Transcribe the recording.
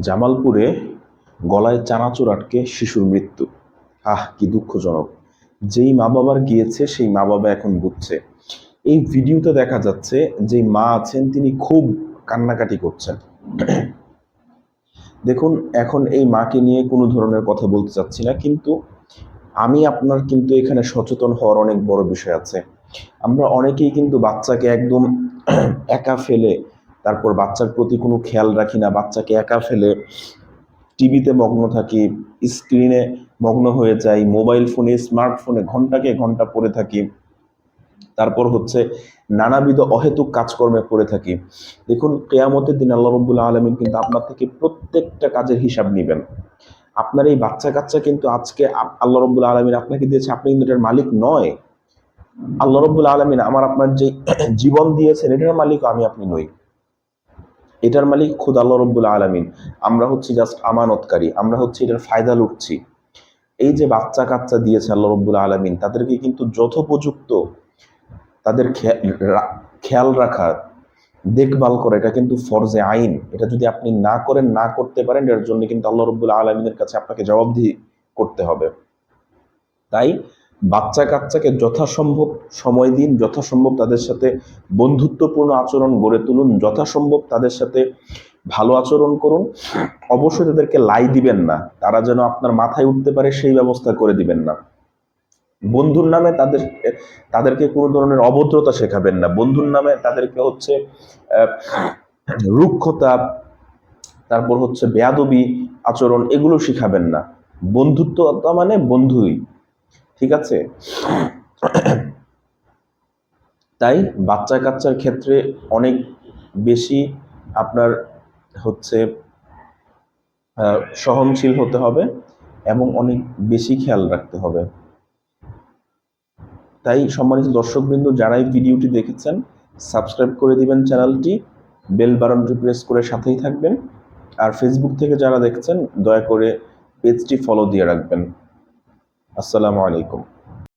জামালপুরে গলায় চানাচুর আটকে শিশুর মৃত্যু। আহ, কি দুঃখজনক। যেই মা বাবার গিয়েছে, সেই মা বাবা এখন বুঝছে। এই ভিডিওতে দেখা যাচ্ছে যে মা আছেন, তিনি খুব কান্নাকাটি করছেন। দেখুন, এখন এই মাকে নিয়ে কোনো ধরনের কথা বলতে চাচ্ছি না, কিন্তু আমি আপনার কিন্তু এখানে সচেতন হওয়ার অনেক বড় বিষয় আছে। আমরা অনেকেই কিন্তু বাচ্চাকে একদম একা ফেলে তারপর বাচ্চার প্রতি কোনো খেয়াল রাখি না, বাচ্চাকে একা ফেলে টিভিতে মগ্ন থাকি স্ক্রিনে মগ্ন হয়ে যাই মোবাইল ফোনে স্মার্টফোনে ঘন্টাকে ঘণ্টা পড়ে থাকি। তারপর হচ্ছে নানাবিধ অহেতুক কাজকর্মে পড়ে থাকি। দেখুন, কেয়ামতের দিন আল্লাহ রব্বুল্লাহ আলমিন কিন্তু আপনার থেকে প্রত্যেকটা কাজের হিসাব নেবেন। আপনার এই বাচ্চা কাচ্চা কিন্তু আজকে আল্লাহ রব্বুল আলমিন আপনাকে দিয়েছে, আপনি কিন্তু এটার মালিক নয়। আল্লাহ রব্বুল আলমিন আমার আপনার যে জীবন দিয়েছেন, এটার মালিক আমি, আপনি নই। এটার মালিক খুদ আল্লাহ রব্বুল আলমিন। আমরা হচ্ছি জাস্ট আমানতকারী, আমরা হচ্ছে এটার ফায়দা লুটছি। এই যে বাচ্চা কাচ্চা দিয়েছে আল্লাহ রব্বুল আলমিন, তাদেরকে কিন্তু যথোপযুক্ত তাদের খেয়াল রাখা, দেখভাল করা, এটা কিন্তু ফরজে আইন। এটা যদি আপনি না করেন, না করতে পারেন, এর জন্য কিন্তু আল্লাহ রব্বুল আলমিনের কাছে আপনাকে জবাবদিহি করতে হবে। তাই বাচ্চা কাচ্চাকে যথাসম্ভব সময় দিন, যথাসম্ভব তাদের সাথে বন্ধুত্বপূর্ণ আচরণ গড়ে তুলুন, যথাসম্ভব তাদের সাথে ভালো আচরণ করুন। অবশ্যই তাদেরকে লাই দিবেন না, তারা যেন আপনার মাথায় উঠতে পারে সেই ব্যবস্থা করে দিবেন না। বন্ধুর নামে তাদের, তাদেরকে কোনো ধরনের অভদ্রতা শেখাবেন না। বন্ধুর নামে তাদেরকে হচ্ছে রুক্ষতা, তারপর হচ্ছে বেয়াদবি আচরণ এগুলো শিখাবেন না। বন্ধুত্ব মানে বন্ধুই। ঠিক আছে? তাই বাচ্চা কাচ্চার ক্ষেত্রে অনেক বেশি আপনার হচ্ছে সহনশীল হতে হবে এবং অনেক বেশি খেয়াল রাখতে হবে। তাই সম্মানিত দর্শকবৃন্দ যারাই ভিডিওটি দেখেছেন, সাবস্ক্রাইব করে দিবেন চ্যানেলটি, বেল বাটনটি প্রেস করে সাথেই থাকবেন। আর ফেসবুক থেকে যারা দেখছেন, দয়া করে পেজটি ফলো দিয়ে রাখবেন। আসসালামু আলাইকুম।